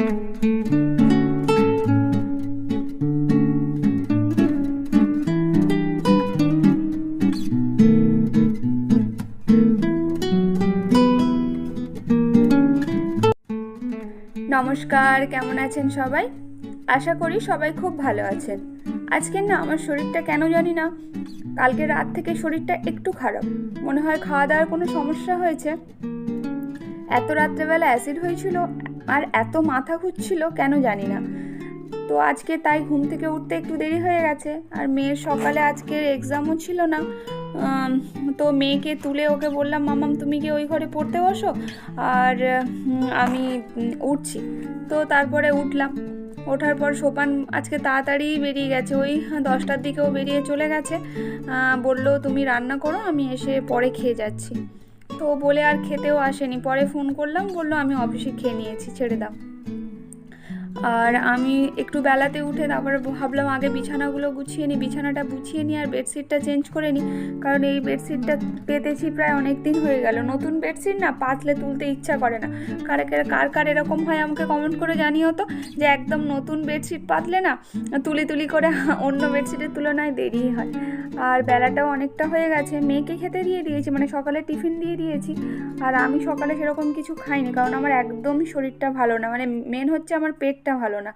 নমস্কার, কেমন আছেন সবাই? আশা করি সবাই খুব ভালো আছেন। আজকে না আমার শরীরটা কেন জানি না। কালকে রাত থেকে শরীরটা একটু খারাপ। মনে হয় খাওয়া দাওয়ার কোনো সমস্যা হয়েছে। এত রাত্রেবেলা অ্যাসিড হয়েছিল আর এত মাথা ঘুরছিল কেন জানি না। তো আজকে তাই ঘুম থেকে উঠতে একটু দেরি হয়ে গেছে। আর মেয়ের সকালে আজকে এক্সামও ছিল না। তো মেয়েকে তুলে ওকে বললাম, মামাম, তুমি কি ওই ঘরে পড়তে বসো? আর আমি উঠছি। তো তারপরে উঠলাম। ওঠার পর সোপান আজকে তাড়াতাড়ি বেরিয়ে গেছে। ওই দশটার দিকেও বেরিয়ে চলে গেছে। বলল, তুমি রান্না করো, আমি এসে পরে খেয়ে যাচ্ছি। তো বলে আর খেতেও আসেনি। পরে ফোন করলাম, বলল, আমি অফিসে খেয়ে নিয়েছি, ছেড়ে দাও। আর আমি একটু বেলাতে উঠে তারপরে ভাবলাম আগে বিছানাগুলো গুছিয়ে নিই, বিছানাটা গুছিয়ে নিই আর বেডশিটটা চেঞ্জ করে নিই। কারণ এই বেডশিটটা পেতেছি প্রায় অনেক দিন হয়ে গেল। নতুন বেডশিট না পাতলে তুলতে ইচ্ছা করে না। কার কার কার এরকম হয় আমাকে কমেন্ট করে জানিও তো, যে একদম নতুন বেডশিট পাতলে না তুলি তুলি করে অন্য বেডশিটের তুলনায় দেরি হয়। আর বেলাটাও অনেকটা হয়ে গেছে। মেয়েকে খেতে দিয়ে দিয়েছি মানে সকালে টিফিন দিয়ে দিয়েছি। আর আমি সকালে সেরকম কিছু খাইনি, কারণ আমার একদমই শরীরটা ভালো না। মানে মেন হচ্ছে আমার পেটটা ভালো না।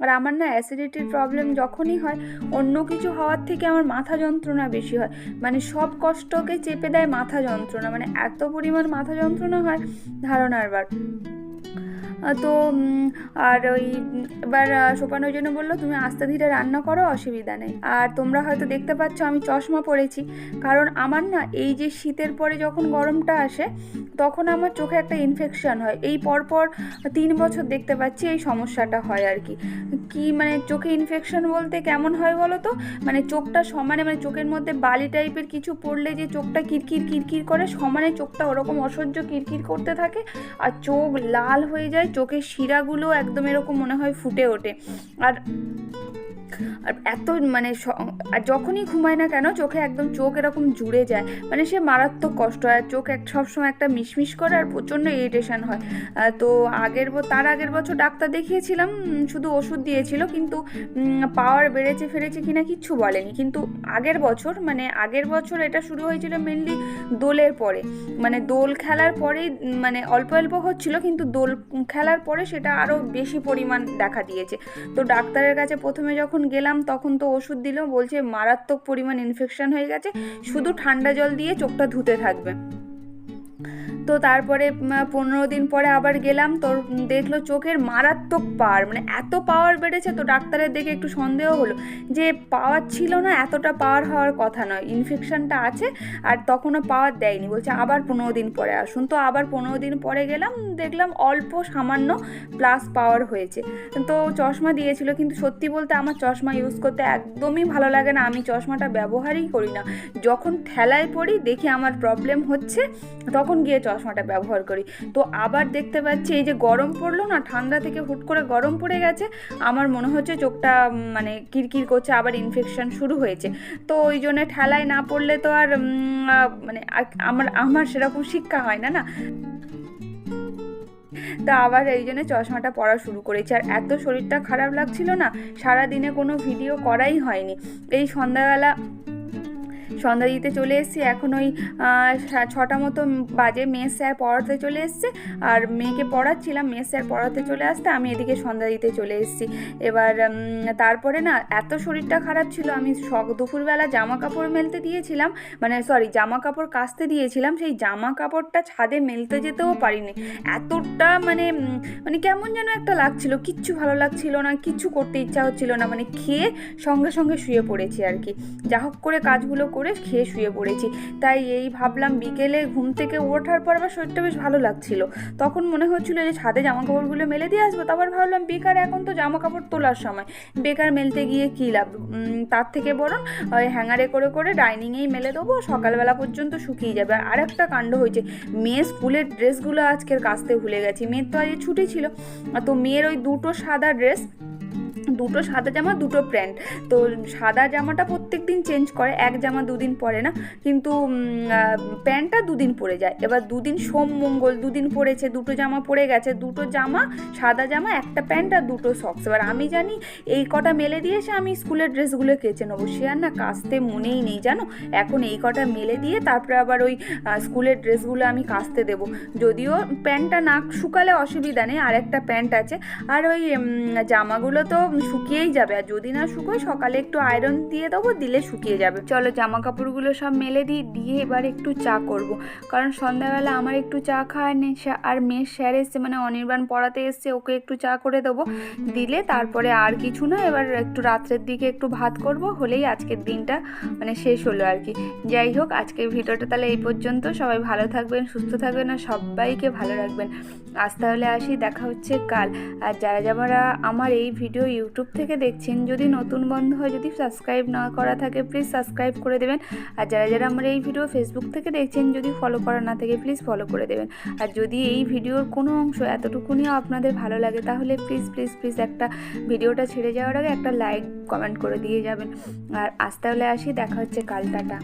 আর আমার না অ্যাসিডিটির প্রবলেম যখনই হয় অন্য কিছু হওয়ার থেকে আমার মাথা যন্ত্রণা বেশি হয়। মানে সব কষ্টকে চেপে দেয় মাথা যন্ত্রণা। মানে এত পরিমাণ মাথা যন্ত্রণা হয় ধারণার বার। তো আর ওই, এবার সোপান ওই জন্য বলল, তুমি আস্তে ধীরে রান্না করো, অসুবিধা নেই। আর তোমরা হয়তো দেখতে পাচ্ছ, আমি চশমা পরেছি। কারণ আমার না, এই যে শীতের পরে যখন গরমটা আসে, তখন আমার চোখে একটা ইনফেকশান হয়। এই পরপর তিন বছর দেখতে পাচ্ছি এই সমস্যাটা হয় আর কি। কি মানে চোখে ইনফেকশন বলতে কেমন হয় বলো তো? মানে চোখটা সমানে মানে চোখের মধ্যে বালি টাইপের কিছু পড়লে যে চোখটা কিরকির কিরকির করে, সমানে চোখটা ওরকম অসহ্য, কিরকির করতে থাকে। আর চোখ লাল হয়ে যায় চোখের শিরাগুলো একদম এরকম মনে হয় ফুটে ওঠে। আর আর এত মানে আর যখনই ঘুমায় না কেন চোখে একদম চোখ এরকম জুড়ে যায়। মানে সে মারাত্মক কষ্ট হয় চোখ এক, সবসময় একটা মিশমিশ করে আর প্রচণ্ড ইরিটেশন হয়। তো আগের তার আগের বছর ডাক্তার দেখিয়েছিলাম শুধু ওষুধ দিয়েছিল কিন্তু পাওয়ার বেড়েছে ফেড়েছে কিনা কিচ্ছু বলেনি। কিন্তু আগের বছর মানে আগের বছর এটা শুরু হয়েছিল মেনলি দোলের পরে। মানে দোল খেলার পরেই মানে অল্প অল্প হচ্ছিল কিন্তু দোল খেলার পরে সেটা আরও বেশি পরিমাণ দেখা দিয়েছে। তো ডাক্তারের কাছে প্রথমে যখন গেলাম, তখন তো ওষুধ দিল, বলছে মারাত্মক পরিমাণ ইনফেকশন হয়ে গেছে, শুধু ঠান্ডা জল দিয়ে চোখটা ধুতে থাকবে। তো তারপরে পনেরো দিন পরে আবার গেলাম। উম, দেখল চোখের মারাত্মক পাওয়ার মানে এত পাওয়ার বেড়েছে তো ডাক্তারের দেখে একটু সন্দেহ হলো যে পাওয়ার ছিল না এতটা পাওয়ার হওয়ার কথা নয়। ইনফেকশনটা আছে আর তখনও পাওয়ার দেয়নি। বলছে আবার পনেরো দিন পরে আসুন। তো আবার পনেরো দিন পরে গেলাম দেখলাম অল্প সামান্য প্লাস পাওয়ার হয়েছে। তো চশমা দিয়েছিল কিন্তু সত্যি বলতে আমার চশমা ইউজ করতে একদমই ভালো লাগে না। আমি চশমাটা ব্যবহারই করি না। যখন ঠেলায় পড়ি দেখি আমার প্রবলেম হচ্ছে তখন গিয়ে চশমাটা ব্যবহার করি। তো আবার দেখতে পাচ্ছি এই যে গরম পড়ল না, ঠান্ডা থেকে হুট করে গরম পড়ে গেছে, আমার মনে হচ্ছে চোখটা মানে কিরকির করছে, আবার ইনফেকশন শুরু হয়েছে। তো ওই জন্য ঠেলায় না পড়লে তো আর মানে আমার আমার সেরকম শিক্ষা হয় না না? তা আবার এই জন্য চশমাটা পরা শুরু করেছি। আর এত শরীরটা খারাপ লাগছিল না সারা দিনে কোনো ভিডিও করাই হয়নি। এই সন্ধ্যাবেলা সন্ধ্যা দিতে চলে এসেছি। এখন ওই ছটা মতো বাজে। মেয়ে স্যার পড়াতে চলে এসছে। আর মেয়েকে পড়াচ্ছিলাম। মেয়ে স্যার পড়াতে চলে আসতে আমি এদিকে সন্ধ্যা দিতে চলে এসেছি। এবার তারপরে না, এত শরীরটা খারাপ ছিল। আমি সক দুপুরবেলা জামা কাপড় মেলতে দিয়েছিলাম। মানে সরি জামা কাপড় কাচতে দিয়েছিলাম। সেই জামা কাপড়টা ছাদে মেলতে যেতেও পারিনি। এতটা মানে মানে কেমন যেন একটা লাগছিল। কিচ্ছু ভালো লাগছিল না কিচ্ছু করতে ইচ্ছা হচ্ছিল না। মানে খেয়ে সঙ্গে সঙ্গে শুয়ে পড়েছি আর কি। যা হোক করে কাজগুলো করে খেয়ে শুয়ে পড়েছি। তাই এই ভাবলাম বিকেলে ঘুম থেকে ওঠার পর আবার শরীরটা বেশ ভালো লাগছিল। তখন মনে হচ্ছিল যে ছাদে জামা কাপড়গুলো মেলে দিয়ে আসব। তারপর ভাবলাম বেকার এখন তো জামা কাপড় তোলার সময়। বেকার মেলতে গিয়ে কী লাভ? তার থেকে বরং, ওই হ্যাঙ্গারে করে করে ডাইনিংয়েই মেলে দেবো। সকালবেলা পর্যন্ত শুকিয়ে যাবে। আর আরেকটা কাণ্ড হয়েছে। মেয়ে স্কুলের ড্রেসগুলো আজকের কাচতে ভুলে গেছি। মেয়ের তো আজ ছুটি ছিল। তো মেয়ের ওই দুটো সাদা ড্রেস দুটো সাদা জামা, দুটো প্যান্ট। তো সাদা জামাটা প্রত্যেক দিন চেঞ্জ করে, এক জামা দুদিন পরে না, কিন্তু প্যান্টটা দুদিন পরে যায়। এবার দুদিন সোম, মঙ্গল, দুদিন পরেছে, দুটো জামা পরে গেছে, দুটো জামা, সাদা জামা, একটা প্যান্ট আর দুটো সক্স এবার আমি জানি, এই কটা মেলে দিয়েছে আমি স্কুলের ড্রেসগুলো কেচে নেব। সে আর না কাস্তে মনেই নেই, জানো? এখন এই কটা মেলে দিয়ে তারপরে আবার ওই স্কুলের ড্রেসগুলো আমি কাচতে দেবো। যদিও প্যান্টটা না শুকালে অসুবিধা নেই আর একটা প্যান্ট আছে। আর ওই জামাগুলো তো শুকিয়েই যাবে। আর যদি না শুকোয়, সকালে একটু আয়রন দিয়ে দেবো, দিলে শুকিয়ে যাবে। চলো জামা কাপড়গুলো সব মেলে দিই, দিয়ে এবার একটু চা করব। কারণ সন্ধ্যাবেলা আমার একটু চা খাওয়ার নেশা, আর মেয়ের স্যার এসছে মানে অনির্বাণ পড়াতে এসছে, ওকে একটু চা করে দেবো। দিলে তারপরে আর কিছু না, এবার একটু রাত্রের দিকে একটু ভাত করব, হলেই আজকের দিনটা মানে শেষ হলো আর কি। যাই হোক, আজকের ভিডিওটা তাহলে এই পর্যন্ত। সবাই ভালো থাকবেন, সুস্থ থাকবেন, আর সবাইকে ভালো রাখবেন। আজ তাহলে আসি, দেখা হচ্ছে কাল। আর যারা যারা আমার এই ভিডিও ইউটিউব থেকে দেখছেন, যদি নতুন বন্ধু হয়, যদি সাবস্ক্রাইব না করা থাকে প্লিজ সাবস্ক্রাইব করে দেবেন। আর যারা যারা আমার এই ভিডিও ফেসবুক থেকে দেখছেন, যদি ফলো করা না থাকে প্লিজ ফলো করে দেবেন। আর যদি এই ভিডিওর কোনো অংশ এতটুকুনিও আপনাদের ভালো লাগে, তাহলে প্লিজ প্লিজ প্লিজ একটা ভিডিওটা ছেড়ে যাওয়ার আগে একটা লাইক কমেন্ট করে দিয়ে যাবেন। আর আজ তাহলে আসি, দেখা হচ্ছে কাল, টাটা।